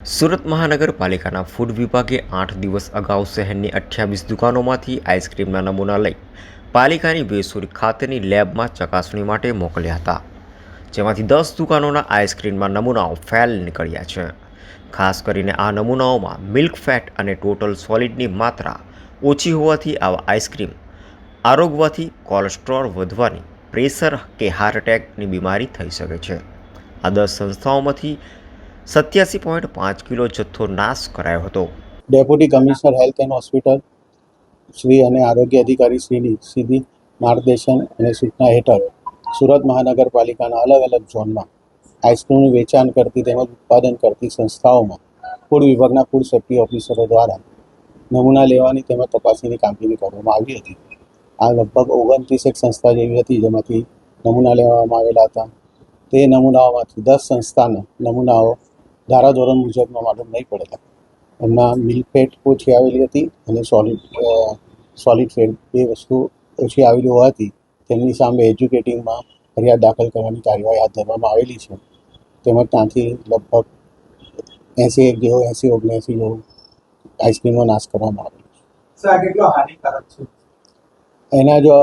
સુરત મહાનગરપાલિકાના ફૂડ વિભાગે આઠ દિવસ અગાઉ શહેરની અઠ્યાવીસ દુકાનોમાંથી આઈસ્ક્રીમના નમૂના લઈ પાલિકાની વેસુરી ખાતેની લેબમાં ચકાસણી માટે મોકલ્યા હતા, જેમાંથી દસ દુકાનોના આઈસ્ક્રીમના નમૂનાઓ ફેલ નીકળ્યા છે. ખાસ કરીને આ નમૂનાઓમાં મિલ્ક ફેટ અને ટોટલ સોલિડની માત્રા ઓછી હોવાથી આવા આઈસ્ક્રીમ આરોગવાથી કોલેસ્ટ્રોલ વધવાની પ્રેશર કે હાર્ટ એટેકની બીમારી થઈ શકે છે. આ દસ સંસ્થાઓમાંથી સત્યાસી પોઈન્ટ પાંચ કિલો જથ્થો નાશ કરાયો હતો. Deputy commissioner health and hospital Shri અને આરોગ્ય અધિકારી શ્રીની સીધી માર્ગદર્શન અને સૂચના હેઠળ સુરત મહાનગરપાલિકાના અલગ અલગ ઝોનમાં આઈસ્ક્રીમનું વેચાણ કરતી તેમજ ઉત્પાદન કરતી સંસ્થાઓમાં ફૂડ વિભાગના ફૂડ સેફ્ટી ઓફિસરો દ્વારા નમૂના લેવાની તેમજ તપાસીની કામગીરી કરવામાં આવી હતી. આ લગભગ ઓગણત્રીસ એક સંસ્થા જેવી હતી જેમાંથી નમૂના લેવામાં આવેલા હતા. તે નમૂનાઓમાંથી દસ સંસ્થાના નમૂનાઓ ધારાધોરણ મુજબનો માલુમ નહીં પડેલા. એમના મિલ્ક ફેટ ઓછી આવેલી હતી અને સોલિડ સોલિડ ફેટ બે વસ્તુ ઓછી આવેલી હોવાથી તેમની સામે એજ્યુકેટિંગમાં ફરિયાદ દાખલ કરવાની કાર્યવાહી હાથ ધરવામાં આવેલી છે. તેમજ ત્યાંથી લગભગ એંસી એક જેવો એંસી ઓગણએંસી જેવો આઈસ્ક્રીમનો નાશ કરવામાં આવેલો સર આ કેટલો હાનિકારક છે? છે એના જો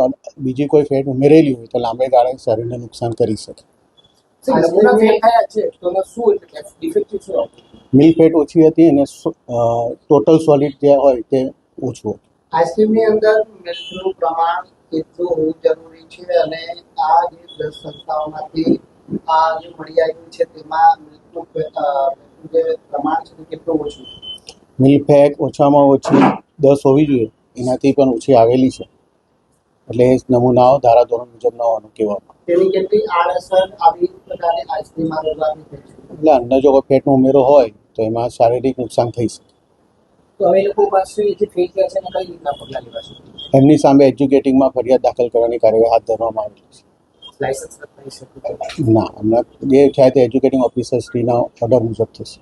બીજી કોઈ ફેટ ઉમેરેલી હોય તો લાંબે ગાળે શરીરને નુકસાન કરી શકે. મિલ્ક ફેટ ઓછી હતી અને ટોટલ સોલિડ જે હોય તે ઓછું હતું. આઈસ્ક્રીમની અંદર મિલ્કનું પ્રમાણ કેટલું હોવું જરૂરી છે અને આ જે દસ સંસ્થાઓમાંથી આ જે મળી આવ્યું છે તેમાં મિલ્કનું જે પ્રમાણ છે તે કેટલું ઓછું છે? મિલ્ક ફેટ ઓછામાં ઓછી દસ હોવી જોઈએ. એનાથી પણ ઓછી આવેલી છે. એટલે નમૂનાઓ ધારાધોરણ મુજબ ન હોવાનું કહેવામાં તેની કેટલી આડઅસર આવી એટલે અંદર જો કોઈ ફેટનો ઉમેરો હોય તો એમાં શારીરિક નુકસાન થઈ શકે. એમની સામે એજ્યુકેટિંગમાં ફરિયાદ દાખલ કરવાની કાર્યવાહી હાથ ધરવામાં આવેલી છે. ના હમણાં જે થાય તે એજ્યુકેટિંગ ઓફિસર શ્રીના ઓર્ડર મુજબ થશે.